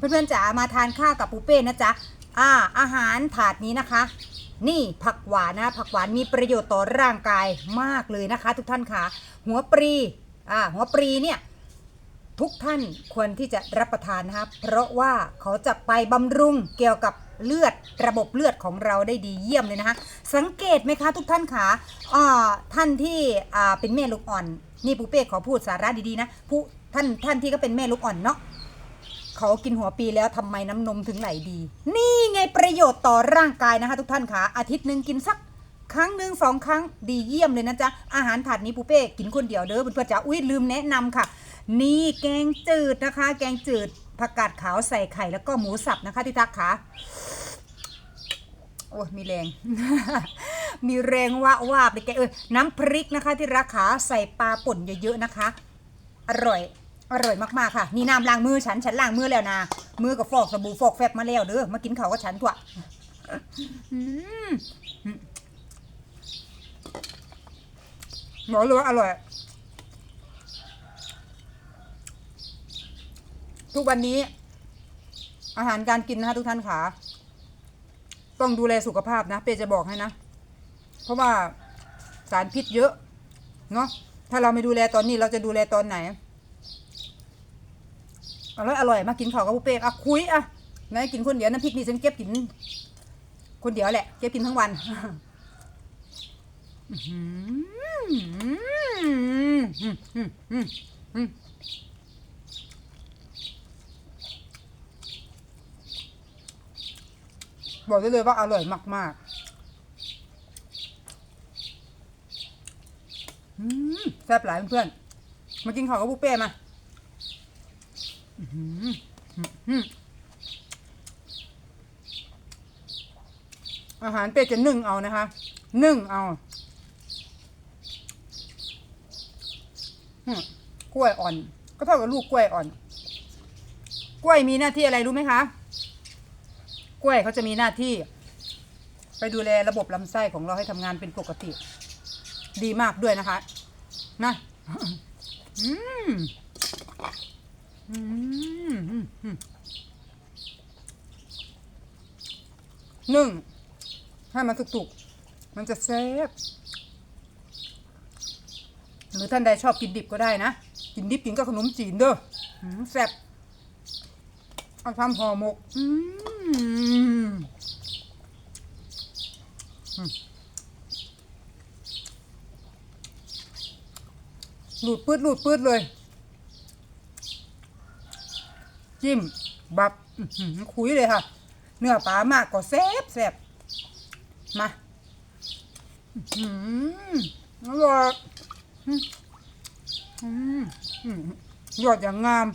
เพื่อนๆจ๋ามาทานข้าวกับปูเป้นะจ๊ะอ่าอาหารถาดนี้นะคะ นี่ผักหวานนะ ผักหวานมีประโยชน์ต่อร่างกายมากเลยนะคะ ทุกท่านค่ะ หัวปรีอ่าหัวปรีเนี่ยทุกท่านควรที่จะรับประทานนะครับเพราะว่าเขาจะไปบำรุงเกี่ยวกับเลือดระบบเลือดของเราได้ดีเยี่ยมเลยนะคะ สังเกตไหมคะทุกท่านคะอ่าท่านที่อ่าเป็นแม่ลูกอ่อน นี่ปูเป้ขอพูดสาระดีๆนะผู้ท่านท่านที่ก็เป็นแม่ลูกอ่อนเนาะ เขากินหัวปีแล้วทำไมน้ำนมถึงไหลดี นี่ไงประโยชน์ต่อร่างกายนะคะ ทุกท่านคะอาทิตย์หนึ่งกินสักครั้งหนึ่งสองครั้งดีเยี่ยมเลยนะจ๊ะ อาหารถาดนี้ปูเป้กินคนเดียวเด้อเพื่อนๆจ๋าอุ้ยลืมแนะนำค่ะ นี่แกงจืดนะคะ แกงจืดผักกาดขาวใส่ไข่แล้วก็หมูสับนะคะที่ทักขา โอ้ยมีแรง มีแรงว่าว่าบเลยแกเออน้ำพริกนะคะที่รักขาใส่ปลาป่นเยอะๆนะคะ อร่อย อร่อยมากๆค่ะ นี่น้ำล้างมือฉันฉันล้างมือแล้วนะ มือกับฟอกสบู่ฟอกแฟบมาแล้วเด้อมากินข้าวกับฉันถั่วอืมบอกเลยว่าอร่อย ทุกวันนี้ อาหารการกินนะคะทุกท่านขาต้องดูแลสุขภาพนะ เปจะบอกให้นะ เพราะว่าสารพิษเยอะ เนาะถ้าเราไม่ดูแลตอนนี้เราจะดูแลตอนไหน อร่อยอร่อยมากินข้าวกับบุฟเป้อะคุยอะไหนกินคนเดียวน้ำพริกนี่ฉันเก็บกิน คนเดียวแหละ เก็บกินทั้งวันบอกได้เลยว่าอร่อยมากๆอืมแซ่บหลายเพื่อน มากินข้าวกับบุฟเป้มา อาหารเป้จะนึ่งเอานะคะ นึ่งเอากล้วยอ่อน ก็เท่ากับลูกกล้วยอ่อน กล้วยมีหน้าที่อะไรรู้ไหมคะ กล้วยเขาจะมีหน้าที่ ไปดูแลระบบลำไส้ของเราให้ทำงานเป็นปกติ ดีมากด้วยนะคะ นะ อืมอืมอืมอืม นึ่งให้มันสุกๆ มันจะแซ่บหรือท่านใดชอบกินดิบก็ได้นะ กินดิบกินก็ขนมจีนเด้อแซ่บเอาทำห่อหมกอืมอืมหลุดปืดหลุดปืดเลย จิ้ม บับคุยเลยค่ะ เนื้อปลามากก็แซ่บแซ่บมาอืมอร่อยอืมอืมอืมยอดอย่างงาม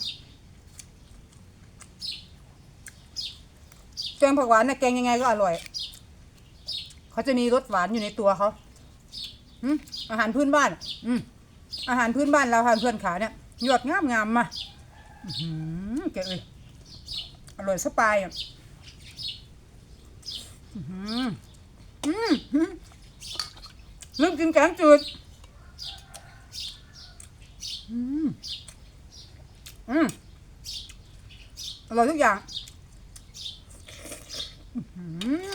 แกงผักหวานนะแกงยังไงก็อร่อย เขาจะมีรสหวานอยู่ในตัวเขาอืมอาหารพื้นบ้าน อืมอาหารพื้นบ้านเราทานเพื่อนขาเนี่ยยอดงามงามมา อื้อแกเอ้ยอร่อยสปายอะอืมอืมอืมลืมกินแกงจืดอืมอืมอร่อยทุกอย่าง อืม